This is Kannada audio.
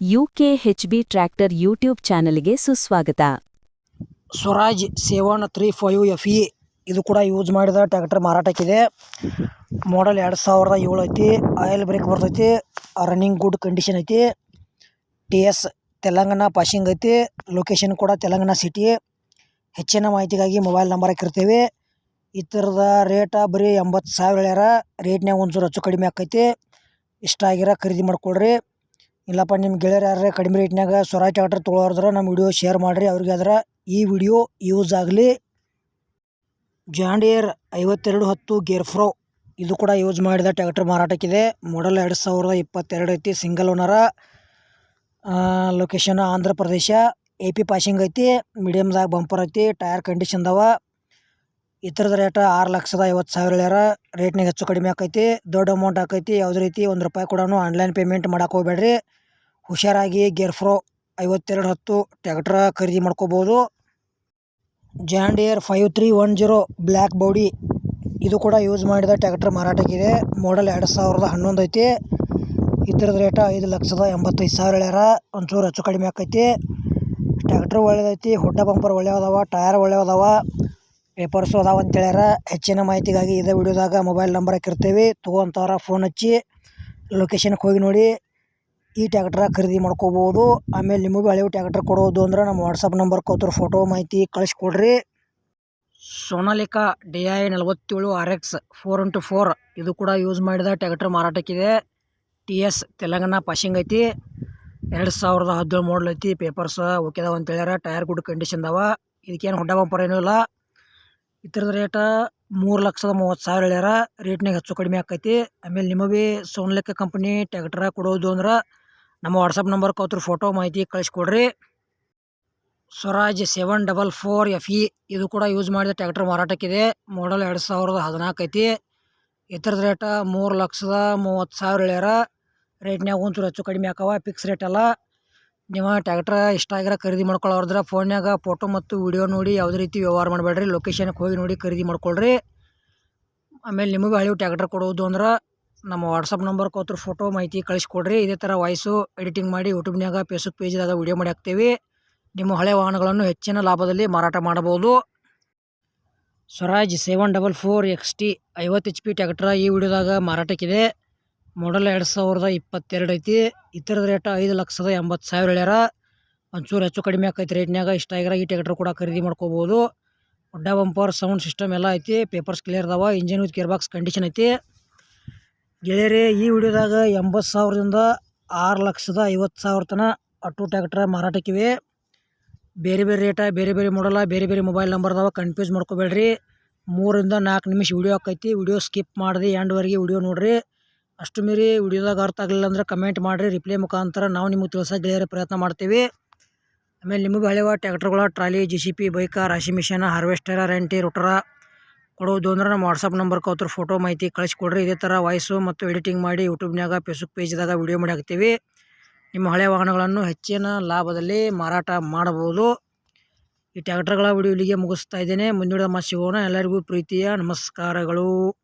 ಯುಕೆಎಚ್ಬಿ ಟ್ರ್ಯಾಕ್ಟರ್ ಯೂಟ್ಯೂಬ್ ಚಾನಲ್ಗೆ ಸುಸ್ವಾಗತ. Swaraj seven three five F E ಇದು ಕೂಡ ಯೂಸ್ ಮಾಡಿದ ಟ್ರ್ಯಾಕ್ಟರ್ ಮಾರಾಟಕ್ಕಿದೆ. ಮಾಡಲ್ ಎರಡು ಸಾವಿರದ ಏಳು ಐತಿ ಆಯಿಲ್ ಬ್ರೇಕ್ ಬರ್ತೈತಿ ರನ್ನಿಂಗ್ ಗುಡ್ ಕಂಡೀಷನ್ ಐತಿ. ಟಿ ಎಸ್ ತೆಲಂಗಾಣ ಪಾಸಿಂಗ್ ಐತಿ ಲೊಕೇಶನ್ ಕೂಡ ತೆಲಂಗಾಣ ಸಿಟಿ ಹೆಚ್ಚಿನ ಮಾಹಿತಿಗಾಗಿ ಮೊಬೈಲ್ ನಂಬರ್ ಹಾಕಿರ್ತೇವೆ. ಈ ಥರದ ರೇಟ ಬರೀ ಎಂಬತ್ತು ಸಾವಿರ ಹೇಳ್ಯಾರ ರೇಟ್ನ್ಯಾಗ ಒಂಚೂರು ಹೆಚ್ಚು ಕಡಿಮೆ ಆಕೈತಿ. ಇಷ್ಟ ಆಗಿರ ಖರೀದಿ ಮಾಡ್ಕೊಳ್ರಿ. ಇಲ್ಲಪ್ಪ ನಿಮ್ಮ ಗೆಳೆಯರು ಯಾರು ಕಡಿಮೆ ರೇಟ್ನಾಗ ಸ್ವರಾಜ್ ಟ್ರ್ಯಾಕ್ಟರ್ ತೊಗೊಳೋದ್ರ ನಮ್ಮ ವಿಡಿಯೋ ಶೇರ್ ಮಾಡಿರಿ. ಅವ್ರಿಗೆ ಅದರ ಈ ವಿಡಿಯೋ ಯೂಸ್ ಆಗಲಿ. ಜಾಂಡಿಯರ್ ಐವತ್ತೆರಡು ಹತ್ತು ಗೇರ್ ಫ್ರೋ ಇದು ಕೂಡ ಯೂಸ್ ಮಾಡಿದ ಟ್ರ್ಯಾಕ್ಟರ್ ಮಾರಾಟಕ್ಕಿದೆ. ಮಾಡಲ್ ಎರಡು ಸಾವಿರದ ಇಪ್ಪತ್ತೆರಡು ಐತಿ single ಓನರ location Andhra Pradesh. A P passing ಐತಿ ಮೀಡಿಯಮ್ದಾಗ ಬಂಪರ್ ಐತಿ ಟೈರ್ ಕಂಡೀಷನ್ ಅದಾವ ಈ ಥರದ ರೇಟ ಆರು ಲಕ್ಷದ ಐವತ್ತು ಸಾವಿರ ಹೇಳ್ಯಾರ. ರೇಟ್ನಾಗ ಹೆಚ್ಚು ಕಡಿಮೆ ಆಕೈತಿ, ದೊಡ್ಡ ಅಮೌಂಟ್ ಆಕೈತಿ. ಯಾವುದೇ ರೀತಿ ಒಂದು ರೂಪಾಯಿ ಕೂಡ ಆನ್ಲೈನ್ ಪೇಮೆಂಟ್ ಮಾಡೋಕೆ ಹೋಗ್ಬೇಡ್ರಿ. ಹುಷಾರಾಗಿ ಗೇರ್ ಫ್ರೋ ಐವತ್ತೆರಡು ಹತ್ತು ಟ್ರ್ಯಾಕ್ಟ್ರ ಖರೀದಿ ಮಾಡ್ಕೋಬೋದು. John Deere five three one zero black body. ಇದು ಕೂಡ ಯೂಸ್ ಮಾಡಿದ ಟ್ರ್ಯಾಕ್ಟರ್ ಮಾರಾಟಕ್ಕಿದೆ. ಮಾಡಲ್ ಎರಡು ಸಾವಿರದ ಹನ್ನೊಂದು ಐತಿ. ಇದ್ರದ ರೇಟ ಐದು ಲಕ್ಷದ ಎಂಬತ್ತೈದು ಸಾವಿರ ಹೇಳ್ಯಾರ. ಒಂಚೂರು ಹೆಚ್ಚು ಕಡಿಮೆ ಆಕೈತಿ. ಟ್ಯಾಕ್ಟ್ರ್ ಒಳ್ಳೇದೈತಿ. ಹೊಡ್ಡ ಬಂಪರ್ ಅದಾವ ಟಯರ್ ಒಳ್ಳೆ ಅದಾವ ಪೇಪರ್ಸು ಅದಾವ ಅಂತ ಹೇಳ್ಯಾರ. ಹೆಚ್ಚಿನ ಮಾಹಿತಿಗಾಗಿ ಇದೇ ವಿಡಿಯೋದಾಗ ಮೊಬೈಲ್ ನಂಬರ್ ಹಾಕಿರ್ತೀವಿ. ತೊಗೊಂತವ್ರ ಫೋನ್ ಹಚ್ಚಿ. ಲೊಕೇಶನ್ಗೆ ಹೋಗಿ ನೋಡಿ. ಈ ಟ್ಯಾಕ್ಟ್ರ ಖರೀದಿ ಮಾಡ್ಕೋಬೋದು. ಆಮೇಲೆ ನಿಮಗೂ ಹಳೆವು ಟ್ಯಾಕ್ಟ್ರ್ ಕೊಡೋದು ಅಂದ್ರೆ ನಮ್ಮ ವಾಟ್ಸಪ್ ನಂಬರ್ ಕೊತ್ತರ ಫೋಟೋ ಮಾಹಿತಿ ಕಳಿಸ್ಕೊಡ್ರಿ. ಸೋನಾಲಿಕಾ ಡಿ ಐ ನಲವತ್ತೇಳು R X four into four ಇದು ಕೂಡ ಯೂಸ್ ಮಾಡಿದ ಟ್ಯಾಕ್ಟ್ರ್ ಮಾರಾಟಕ್ಕಿದೆ. ಟಿ ಎಸ್ ತೆಲಂಗಾಣ ಪಾಶಿಂಗ್ ಐತಿ. ಎರಡು ಸಾವಿರದ ಹದಿನೇಳು ಮಾಡಲ್ ಐತಿ. ಪೇಪರ್ಸ್ ಓಕೆದಾವ ಅಂತ ಹೇಳ್ಯಾರ ಟೈರ್ ಗುಡ್ ಕಂಡೀಷನ್ ಅದಾವ. ಇದಕ್ಕೇನು ಹೊಡ್ಡ ಬಂಪರ್ ಏನೂ ಇಲ್ಲ. ಥರದ ರೇಟ ಮೂರು ಲಕ್ಷದ ಮೂವತ್ತು ಸಾವಿರ ಹೇಳ್ಯಾರ. ರೇಟ್ನಾಗ ಹೆಚ್ಚು ಕಡಿಮೆ ಆಕೈತಿ. ಆಮೇಲೆ ನಿಮಗೆ ಸೋನ್ಲೆಕ್ಕ ಕಂಪ್ನಿ ಟ್ಯಾಕ್ಟ್ರ ಕೊಡೋದು ಅಂದ್ರೆ ನಮ್ಮ ವಾಟ್ಸಪ್ ನಂಬರ್ ಕೌತ್ರ ಫೋಟೋ ಮಾಹಿತಿ ಕಳಿಸ್ಕೊಡ್ರಿ. Swaraj seven double four F E ಇದು ಕೂಡ ಯೂಸ್ ಮಾಡಿದ ಟ್ಯಾಕ್ಟರ್ ಮಾರಾಟಕ್ಕಿದೆ. ಮಾಡಲ್ ಎರಡು ಸಾವಿರದ ಹದಿನಾಲ್ಕು ಐತಿ. ಇತರದ ರೇಟ ಮೂರು ಲಕ್ಷದ ಮೂವತ್ತು ಸಾವಿರ ಹೇಳ್ಯಾರ. ರೇಟ್ನಾಗ ಒಂಚೂರು ಹೆಚ್ಚು ಕಡಿಮೆ ಹಾಕವ ಫಿಕ್ಸ್ ರೇಟ್ ಅಲ್ಲ. ನಿಮ್ಮ ಟ್ಯಾಕ್ಟ್ರ ಇಷ್ಟ ಆಗಿರ ಖರೀದಿ ಮಾಡ್ಕೊಳ್ಳೋರ್ದ್ರೆ ಫೋನ್ಯಾಗ ಫೋಟೋ ಮತ್ತು ವಿಡಿಯೋ ನೋಡಿ ಯಾವುದೇ ರೀತಿ ವ್ಯವಹಾರ ಮಾಡಬೇಡ್ರಿ. ಲೊಕೇಶನ್ಗೆ ಹೋಗಿ ನೋಡಿ ಖರೀದಿ ಮಾಡ್ಕೊಳ್ರಿ. ಆಮೇಲೆ ನಿಮಗೆ ಹಳೆವು ಟ್ಯಾಕ್ಟರ್ ಕೊಡೋದು ಅಂದ್ರೆ ನಮ್ಮ ವಾಟ್ಸಪ್ ನಂಬರ್ ಕೋತ್ರ ಫೋಟೋ ಮಾಹಿತಿ ಕಳಿಸ್ಕೊಡ್ರಿ. ಇದೇ ಥರ ವಾಯ್ಸು ಎಡಿಟಿಂಗ್ ಮಾಡಿ ಯೂಟ್ಯೂಬ್ನಾಗ ಫೇಸ್ಬುಕ್ ಪೇಜ್ದಾಗ ವಿಡಿಯೋ ಮಾಡಿ ಹಾಕ್ತೀವಿ. ನಿಮ್ಮ ಹಳೆ ವಾಹನಗಳನ್ನು ಹೆಚ್ಚಿನ ಲಾಭದಲ್ಲಿ ಮಾರಾಟ ಮಾಡಬಹುದು. Swaraj seven double four X T ಐವತ್ತು ಎಚ್ ಪಿ ಟ್ಯಾಕ್ಟ್ರ ಈ ವಿಡಿಯೋದಾಗ ಮಾರಾಟಕ್ಕಿದೆ. ಮಾಡಲ್ ಎರಡು ಸಾವಿರದ ಇಪ್ಪತ್ತೆರಡು ಐತಿ. ಇತರದ ರೇಟ್ ಐದು ಲಕ್ಷದ ಎಂಬತ್ತು ಸಾವಿರ ಹೇಳ್ಯಾರ. ಒಂಚೂರು ಹೆಚ್ಚು ಕಡಿಮೆ ಆಕೈತಿ ರೇಟ್ನಾಗ ಇಷ್ಟ ಆಗಿರ ಈ ಟ್ಯಾಕ್ಟ್ರ್ ಕೂಡ ಖರೀದಿ ಮಾಡ್ಕೋಬೋದು. ಒಡ್ಡ ಬಂಪರ್ ಸೌಂಡ್ ಸಿಸ್ಟಮ್ ಎಲ್ಲ ಐತಿ. ಪೇಪರ್ಸ್ ಕ್ಲಿಯರ್ ಅದಾವ. Engine with gear box condition ಐತಿ. ಗೆಳೆಯರೇ, ಈ ವಿಡಿಯೋದಾಗ ಎಂಬತ್ತು ಸಾವಿರದಿಂದ ಆರು ಲಕ್ಷದ ಐವತ್ತು ಸಾವಿರ ತನಕ ಅಟ್ಟು ಟ್ಯಾಕ್ಟ್ರ ಮಾರಾಟಕ್ಕಿವೆ. ಬೇರೆ ಬೇರೆ ರೇಟ, ಬೇರೆ ಬೇರೆ ಮಾಡಲ್ಲ ಬೇರೆ ಬೇರೆ ಮೊಬೈಲ್ ನಂಬರ್ ಅದಾವ ಕನ್ಫ್ಯೂಸ್ ಮಾಡ್ಕೋಬೇಡ್ರಿ. ಮೂರಿಂದ ನಾಲ್ಕು ನಿಮಿಷ ವಿಡಿಯೋ ಆಕೈತಿ, ವಿಡಿಯೋ ಸ್ಕಿಪ್ ಮಾಡಿದೆ ಎಂಡ್ವರೆಗೆ ವಿಡಿಯೋ ನೋಡಿರಿ. ಅಷ್ಟು ಮೀರಿ ವಿಡಿಯೋದಾಗ ಅರ್ಥ ಆಗಲಿಲ್ಲ ಅಂದ್ರೆ ಕಮೆಂಟ್ ಮಾಡಿರಿ ರಿಪ್ಲೈ ಮುಖಾಂತರ ನಾವು ನಿಮಗೆ ತಿಳಿಸೋ ಗೆಳೆಯರ ಪ್ರಯತ್ನ ಮಾಡ್ತೀವಿ. ಆಮೇಲೆ ನಿಮಗೆ ಹಳೆವ ಟ್ಯಾಕ್ಟ್ರುಗಳ, trolley G C P bike ರಾಶಿ ಮಿಷನ್ ಹಾರ್ವೆಸ್ಟರ ರೆಂಟಿ ರೋಟರ ಕೊಡೋದು ಅಂದ್ರೆ ನಮ್ಮ ವಾಟ್ಸಪ್ ನಂಬರ್ ಕೊತ್ತರ ಫೋಟೋ ಮಾಹಿತಿ ಕಳಿಸ್ಕೊಡ್ರಿ. ಇದೇ ಥರ ವಾಯ್ಸು ಮತ್ತು ಎಡಿಟಿಂಗ್ ಮಾಡಿ ಯೂಟ್ಯೂಬ್ನಾಗ ಫೇಸ್ಬುಕ್ ಪೇಜ್ದಾಗ ವಿಡಿಯೋ ಮಾಡಿ ಹಾಕ್ತೀವಿ. ನಿಮ್ಮ ಹಳೆ ವಾಹನಗಳನ್ನು ಹೆಚ್ಚಿನ ಲಾಭದಲ್ಲಿ ಮಾರಾಟ ಮಾಡಬಹುದು. ಈ ಟ್ಯಾಕ್ಟರ್ಗಳ ವಿಡಿಯೋ ಇಲ್ಲಿಗೆ ಮುಗಿಸ್ತಾ ಇದ್ದೇನೆ. ಮುಂದಿನ ಸಿಗೋಣ. ಎಲ್ಲರಿಗೂ ಪ್ರೀತಿಯ ನಮಸ್ಕಾರಗಳು.